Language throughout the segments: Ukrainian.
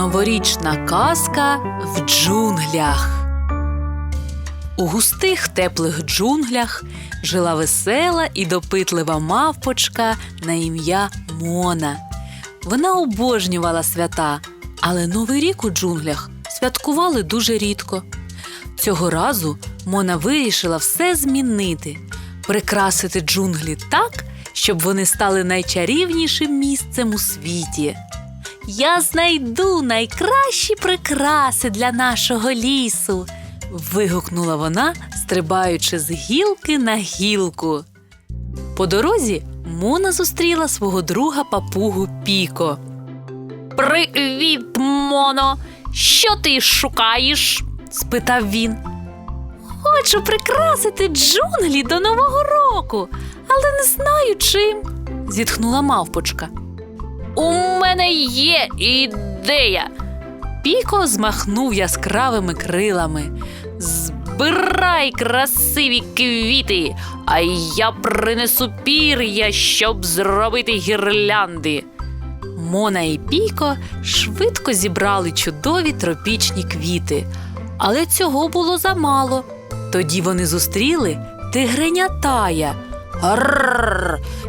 Новорічна казка в джунглях. У густих теплих джунглях жила весела і допитлива мавпочка на ім'я Мона. Вона обожнювала свята, але Новий рік у джунглях святкували дуже рідко. Цього разу Мона вирішила все змінити, прикрасити джунглі так, щоб вони стали найчарівнішим місцем у світі. Я знайду найкращі прикраси для нашого лісу. вигукнула вона, стрибаючи з гілки на гілку. По дорозі Мона зустріла свого друга папугу Піко. Привіт, Моно! Що ти шукаєш? спитав він. Хочу прикрасити джунглі до Нового року, але не знаю чим, зітхнула мавпочка. У мене є ідея. Піко змахнув яскравими крилами. Збирай красиві квіти, а я принесу пір'я, щоб зробити гірлянди. Мона і Піко швидко зібрали чудові тропічні квіти, але цього було замало. Тоді вони зустріли тигреня Тая.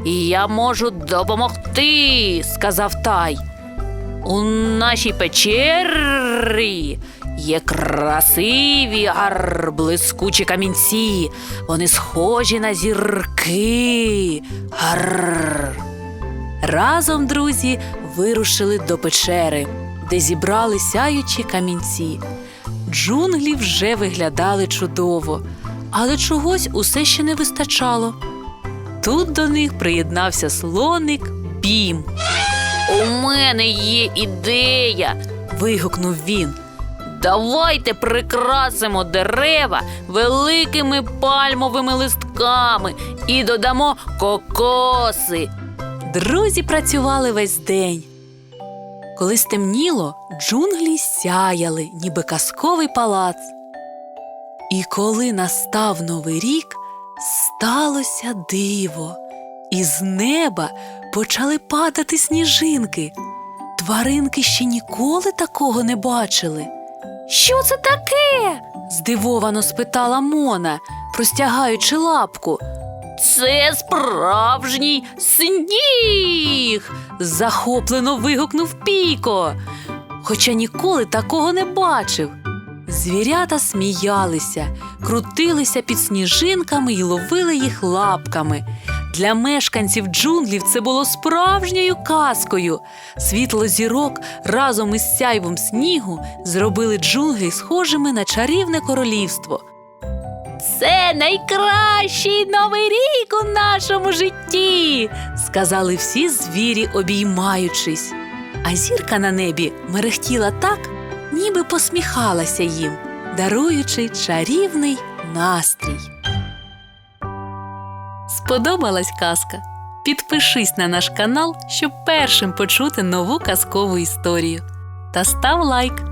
Я можу допомогти, сказав Тай. У нашій печері є красиві ар блискучі камінці. Вони схожі на зірки. Арр. Разом друзі вирушили до печери, де зібрали сяючі камінці. Джунглі вже виглядали чудово, але чогось усе ще не вистачало. Тут до них приєднався слоник Бім. У мене є ідея. вигукнув він. Давайте прикрасимо дерева великими пальмовими листками і додамо кокоси. Друзі працювали весь день. Коли стемніло, джунглі сяяли, ніби казковий палац. І коли настав новий рік, сталося диво. Із неба почали падати сніжинки. Тваринки ще ніколи такого не бачили. Що це таке? здивовано спитала Мона, простягаючи лапку. Це справжній сніг. захоплено вигукнув Піко, хоча ніколи такого не бачив. Звірята сміялися, крутилися під сніжинками і ловили їх лапками. Для мешканців джунглів це було справжньою казкою. Світло зірок разом із сяйвом снігу зробили джунглі схожими на чарівне королівство. Це найкращий новий рік у нашому житті, сказали всі звірі, обіймаючись. А зірка на небі мерехтіла так, ніби посміхалася їм, даруючи чарівний настрій. Сподобалась казка? Підпишись на наш канал, щоб першим почути нову казкову історію. Та став лайк.